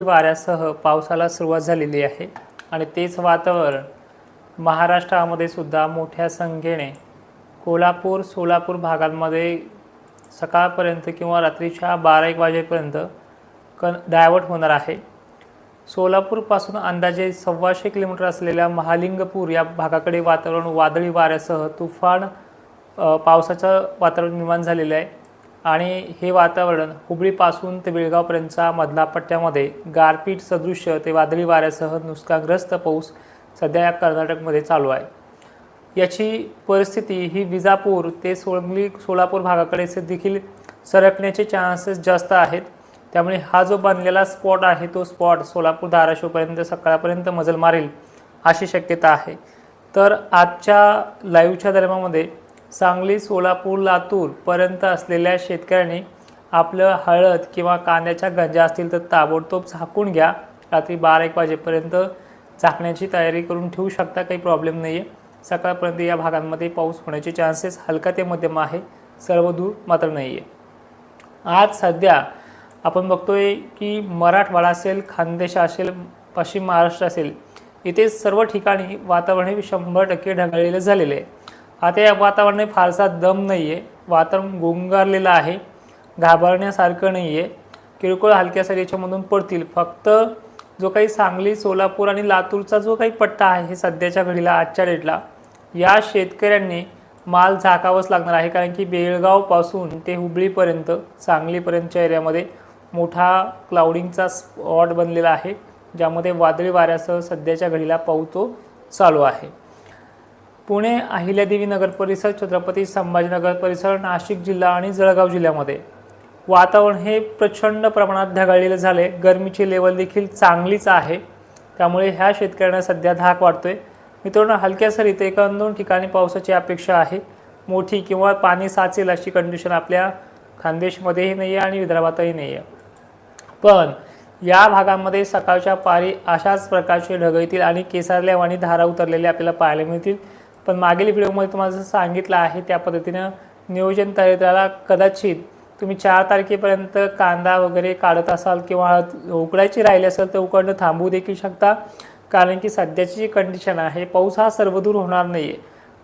वाऱ्यासह पावसाला सुरुवात झालेली आहे आणि तेच वातावरण महाराष्ट्रामध्ये सुद्धा मोठ्या संख्येने कोल्हापूर सोलापूर भागांमध्ये सकाळपर्यंत किंवा रात्रीच्या बारा एक वाजेपर्यंत क डायवर्ट होणार आहे. सोलापूरपासून अंदाजे सव्वाशे किलोमीटर असलेल्या महालिंगपूर या भागाकडे वातावरण वादळी वाऱ्यासह तुफान पावसाचं वातावरण निर्माण झालेलं आहे. आणि हे वातावरण हुबळीपासून ते बेळगावपर्यंतचा मधला पट्ट्यामध्ये गारपीट सदृश्य ते वादळी वाऱ्यासह नुकसानग्रस्त पाऊस सध्या या कर्नाटकमध्ये चालू आहे. याची परिस्थिती ही विजापूर ते सोळंगली सोलापूर भागाकडे देखील सरकण्याचे चान्सेस जास्त आहेत. त्यामुळे हा जो बनलेला स्पॉट आहे तो स्पॉट सोलापूर धाराशिवपर्यंत सकाळपर्यंत मजल मारेल अशी शक्यता आहे. तर आजच्या लाईव्हच्या दरम्यामध्ये सांगली सोलापूर लातूरपर्यंत असलेल्या शेतकऱ्यांनी आपलं हळद किंवा कांद्याच्या गंजा असतील तर ताबडतोब झाकून घ्या. रात्री बारा एक वाजेपर्यंत झाकण्याची तयारी करून ठेवू शकता काही प्रॉब्लेम नाही आहे सकाळपर्यंत या भागांमध्ये पाऊस होण्याचे चान्सेस हलका ते मध्यम आहे सर्व दूर मात्र नाही आहे आज सध्या आपण बघतोय की मराठवाडा असेल खानदेश असेल पश्चिम महाराष्ट्र असेल इथे सर्व ठिकाणी वातावरण हे शंभर टक्के ढगाळलेलं झालेलं आहे. आता या वातावरणाने फारसा दम नाही आहे वातावरण गोंगारलेलं आहे. घाबरण्यासारखं नाही आहे किरकोळ हलक्या सरी याच्यामधून पडतील. फक्त जो काही सांगली सोलापूर आणि लातूरचा जो काही पट्टा आहे हे सध्याच्या घडीला आजच्या डेटला या शेतकऱ्यांनी माल झाकावंच लागणार आहे. कारण की बेळगावपासून ते हुबळीपर्यंत सांगलीपर्यंतच्या एरियामध्ये मोठा क्लाउडिंगचा स्पॉट बनलेला आहे ज्यामध्ये वादळी वाऱ्यासह सध्याच्या घडीला पाऊस तो चालू आहे. पुणे अहिल्यादेवी नगर परिसर छत्रपती संभाजीनगर परिसर नाशिक जिल्हा आणि जळगाव जिल्ह्यामध्ये. वातावरण हे प्रचंड प्रमाणात ढगाळलेलं झाले गरमीची लेवल देखील चांगलीच आहे. त्यामुळे ह्या शेतकऱ्यांना सध्या धाक वाटतोय मित्रांनो हलक्या सरीत एका दोन ठिकाणी पावसाची अपेक्षा आहे. मोठी किंवा पाणी साचेल अशी कंडिशन आपल्या खानदेशमध्येही नाही आहे आणि विदर्भातही नाही आहे पण या भागामध्ये सकाळच्या पारी अशाच प्रकारचे ढग येतील आणि केसारल्या वाणी धारा उतरलेल्या आपल्याला पाहायला मिळतील. पण मागील व्हिडिओमध्ये तुम्हाला जसं सांगितलं आहे त्या पद्धतीनं नियोजन तयारीला कदाचित तुम्ही चार तारखेपर्यंत कांदा वगैरे काढत असाल किंवा हळद उकडायची राहिली असेल तर उकडणं थांबवू देखील शकता. कारण की सध्याची जी कंडिशन आहे पाऊस हा सर्वदूर होणार नाही आहे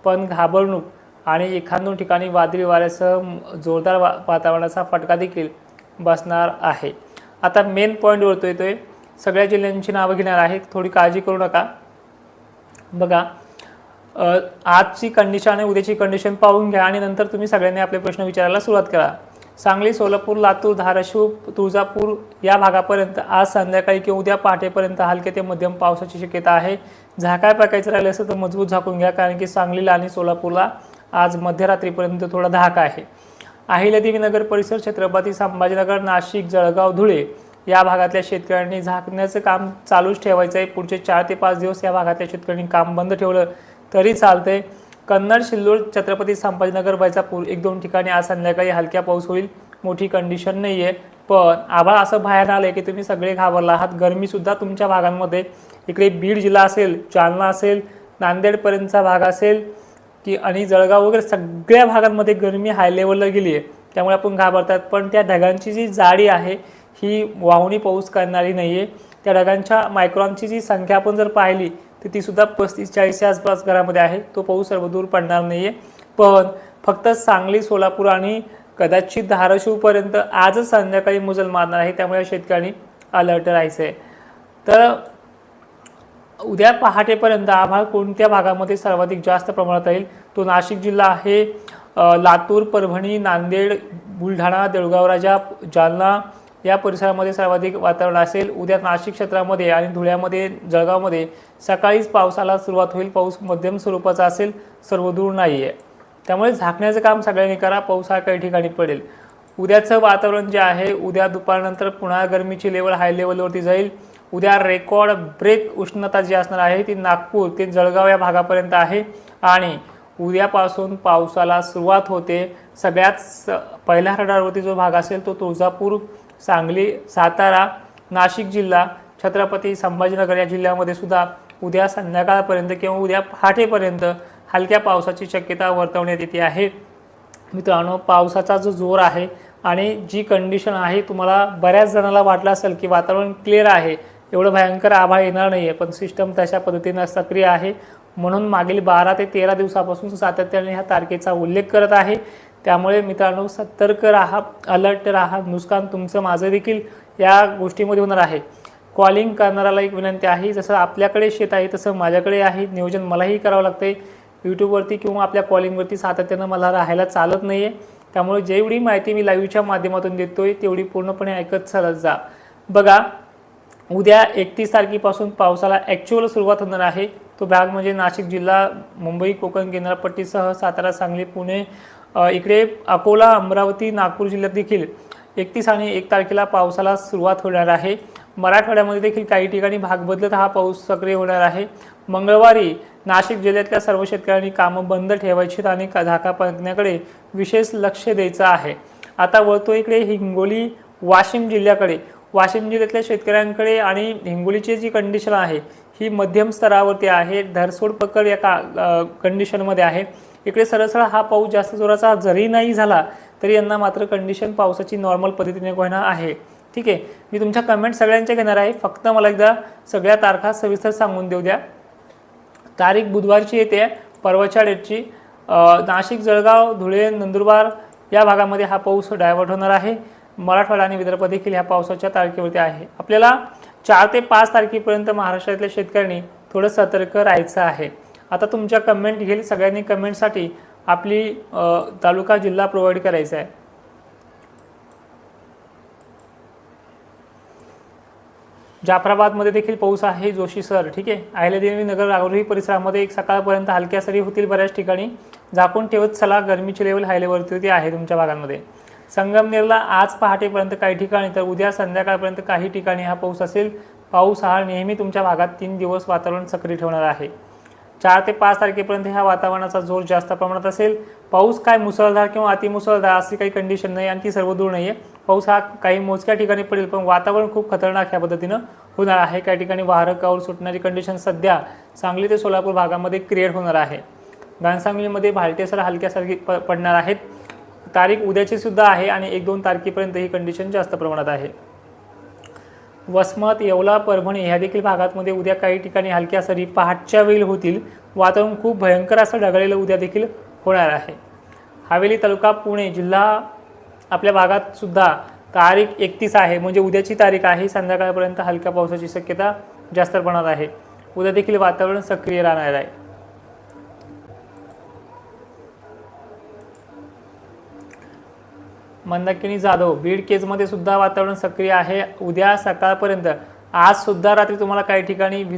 पण घाबरणूक आणि एखाद दोन ठिकाणी वादळी वाऱ्यासह जोरदार वा वातावरणाचा फटका देखील बसणार आहे. आता मेन पॉईंट वरतो येतोय सगळ्या जिल्ह्यांची नावं घेणार आहे थोडी काळजी करू नका. बघा आजची कंडिशन आणि उद्याची कंडिशन पाहून घ्या आणि नंतर तुम्ही सगळ्यांनी आपले प्रश्न विचारायला सुरुवात करा. सांगली सोलापूर लातूर धाराशिव तुळजापूर या भागापर्यंत आज संध्याकाळी किंवा उद्या पहाटेपर्यंत हलके ते मध्यम पावसाची शक्यता आहे. झाकाय पाकायचं राहिलं असेल तर मजबूत झाकून घ्या कारण की सांगलीला आणि सोलापूरला आज मध्यरात्रीपर्यंत थोडा धाक आहे. अहिल्यादेवी नगर परिसर छत्रपती संभाजीनगर नाशिक जळगाव धुळे या भागातल्या शेतकऱ्यांनी झाकण्याचं काम चालूच ठेवायचं आहे पुढचे चार ते पाच दिवस या भागातल्या शेतकऱ्यांनी काम बंद ठेवलं तरी चालते कन्नड सिल्लोड छत्रपती संभाजीनगर वैजापूर एक दोन ठिकाणी आज संध्याकाळी हलक्या पाऊस होईल मोठी कंडिशन नाही आहे पण आभाळ असं बाहेर आलं की तुम्ही सगळे घाबरला आहात. गरमीसुद्धा तुमच्या भागांमध्ये. इकडे बीड जिल्हा असेल जालना असेल नांदेडपर्यंतचा भाग असेल की आणि जळगाव वगैरे सगळ्या भागांमध्ये गरमी हाय लेवलला गेली आहे त्यामुळे आपण घाबरतात. पण त्या ढगांची जी जाडी आहे ही वाहुणी पाऊस करणारी नाही आहे त्या ढगांच्या मायक्रॉनची जी संख्या आपण जर पाहिली तर तीसुद्धा पस्तीस चाळीसच्या आसपास घरामध्ये आहे. तो पाऊस सर्वदूर पडणार नाही आहे पण फक्त सांगली सोलापूर आणि कदाचित धाराशिवपर्यंत आजच संध्याकाळी मुजल मारणार आहे. त्यामुळे शेतकऱ्यांनी अलर्ट राहायचं आहे तर उद्या पहाटेपर्यंत आभाळ कोणत्या भागामध्ये सर्वाधिक जास्त प्रमाणात राहील? तो नाशिक जिल्हा आहे. लातूर परभणी नांदेड बुलढाणा देऊळगाव राजा जालना या परिसरामध्ये सर्वाधिक वातावरण असेल. उद्या नाशिक क्षेत्रामध्ये आणि धुळ्यामध्ये जळगावमध्ये सकाळीच पावसाला सुरुवात होईल. पाऊस मध्यम स्वरूपाचा असेल सर्वदूर नाही आहे त्यामुळे झाकण्याचं काम सगळ्यांनी करा. पाऊस हा काही ठिकाणी पडेल. उद्याचं वातावरण जे आहे उद्या दुपारनंतर पुन्हा गरमीची लेवल हाय लेवलवरती जाईल. उद्या रेकॉर्ड ब्रेक उष्णता जी असणार आहे ती नागपूर ते जळगाव या भागापर्यंत आहे. आणि उद्यापासून पावसाला सुरुवात होते. सगळ्यात स- पहिल्या रडारवरती जो भाग असेल तो तुळजापूर सांगली सातारा नाशिक जिल्हा छत्रपती संभाजीनगर या जिल्ह्यामध्ये सुद्धा उद्या संध्याकाळपर्यंत किंवा उद्या पहाटेपर्यंत हलक्या पावसाची शक्यता वर्तवण्यात येते आहे. मित्रांनो पावसाचा जो जोर आहे आणि जी कंडिशन आहे तुम्हाला बऱ्याच जणाला वाटलं असेल की वातावरण क्लिअर आहे. एवढं भयंकर आभाळ येणार नाही आहे पण सिस्टम तशा पद्धतीनं सक्रिय आहे. म्हणून मागील बारा ते तेरा दिवसापासून सातत्याने ह्या तारखेचा उल्लेख करत आहे. त्यामुळे मित्रांनो सतर्क राहा अलर्ट राहा. नुकसान तुमचं माझं देखील या गोष्टीमध्ये होणार आहे. कॉलिंग करणाऱ्याला एक विनंती आहे जसं आपल्याकडे शेत आहे तसं माझ्याकडे आहे. नियोजन मलाही करावं लागतं आहे यूट्यूबवरती किंवा आपल्या कॉलिंगवरती सातत्यानं मला राहायला चालत नाही आहे त्यामुळे जेवढी माहिती मी लाईव्हच्या माध्यमातून देतोय तेवढी पूर्णपणे ऐकत चालत जा. बघा उद्या एकतीस तारखेपासून पावसाला ॲक्च्युअल सुरुवात होणार आहे. तो भाग म्हणजे नाशिक जिल्हा मुंबई कोकण किनारपट्टीसह सातारा सांगली पुणे इकडे अकोला अमरावती नागपूर जिल्ह्यात देखील एकतीस आणि एक तारखेला पावसाला सुरुवात होणार आहे. मराठवाड्यामध्ये देखील काही ठिकाणी भाग बदलत हा पाऊस सक्रिय होणार आहे. मंगळवारी नाशिक जिल्ह्यातल्या सर्व शेतकऱ्यांनी कामं बंद ठेवायची आणि का- धाका पाडण्याकडे विशेष लक्ष द्यायचं आहे. आता वळतो इकडे हिंगोली वाशिम जिल्ह्याकडे. वाशिम जिल्ह्यातल्या शेतकऱ्यांकडे आणि हिंगोलीची जी कंडिशन आहे ही मध्यम स्तरावरती आहे. धरसोड पकड या का कंडिशनमध्ये आहे. इकडे सरळ सरळ हा पाऊस जास्त जोराचा जरी नाही झाला तरी यांना मात्र कंडिशन पावसाची नॉर्मल पद्धतीने होणार आहे. ठीक आहे? मी तुमच्या कमेंट सगळ्यांच्या घेणार आहे. फक्त मला एकदा सगळ्या तारखा सविस्तर सांगून देऊ द्या. तारीख बुधवारची येते परवाच्या डेटची नाशिक जळगाव धुळे नंदुरबार या भागामध्ये हा पाऊस डायव्हर्ट होणार आहे. मराठवाडा आणि विदर्भ देखील ह्या पावसाच्या तारखेवरती आहे. आपल्याला चार ते पाच तारखेपर्यंत महाराष्ट्रातल्या शेतकऱ्यांनी थोडं सतर्क राहायचं आहे. आता तुमच्या कमेंट घेईल सगळ्यांनी कमेंटसाठी आपली तालुका जिल्हा प्रोव्हाइड करायचा आहे. जाफराबादमध्ये देखील पाऊस आहे जोशी सर. ठीक आहे? अहिल्यादेवी नगर रागरोही परिसरामध्ये एक सकाळपर्यंत हलक्या सरी होतील बऱ्याच ठिकाणी. झाकून ठेवत चला गरमीची लेवल हायलेवरती होती आहे तुमच्या भागांमध्ये. संगमनेरला आज पहाटेपर्यंत काही ठिकाणी तर उद्या संध्याकाळपर्यंत काही ठिकाणी हा पाऊस असेल. पाऊस हा नेहमी तुमच्या भागात तीन दिवस वातावरण सक्रिय ठेवणार आहे. चार ते पाच तारखेपर्यंत ह्या वातावरणाचा जोर जास्त प्रमाणात असेल. पाऊस काय मुसळधार किंवा अतिमुसळधार अशी काही कंडिशन नाही आणि ती सर्व दूर नाही आहे पाऊस हा काही मोजक्या ठिकाणी पडेल पण वातावरण खूप खतरनाक ह्या पद्धतीनं होणार आहे. काही ठिकाणी वाहरकावर सुटणारी कंडिशन सध्या सांगली ते सोलापूर भागामध्ये क्रिएट होणार आहे. घनसांगलीमध्ये भालटेसर हलक्यासारखी प पडणार आहेत. तारीख उद्याची सुद्धा आहे आणि एक दोन तारखेपर्यंत ही कंडिशन जास्त प्रमाणात आहे. वसमत येवला परभणी ह्या देखील भागांमध्ये उद्या काही ठिकाणी हलक्या सरी पहाटच्या वेळी होतील. वातावरण खूप भयंकर असं ढगाळलेलं उद्या देखील होणार आहे. हवेली तालुका पुणे जिल्हा आपल्या भागात सुद्धा तारीख एकतीस आहे. म्हणजे उद्याची तारीख आहे. संध्याकाळपर्यंत हलक्या पावसाची शक्यता जास्त प्रमाणात आहे. उद्या देखील वातावरण सक्रिय राहणार आहे. मंदाकिनी जाधव बीड केजमध्ये सुद्धा वातावरण सक्रिय आहे. उद्या सकाळपर्यंत. आज सुद्धा रात्री तुम्हाला काही ठिकाणी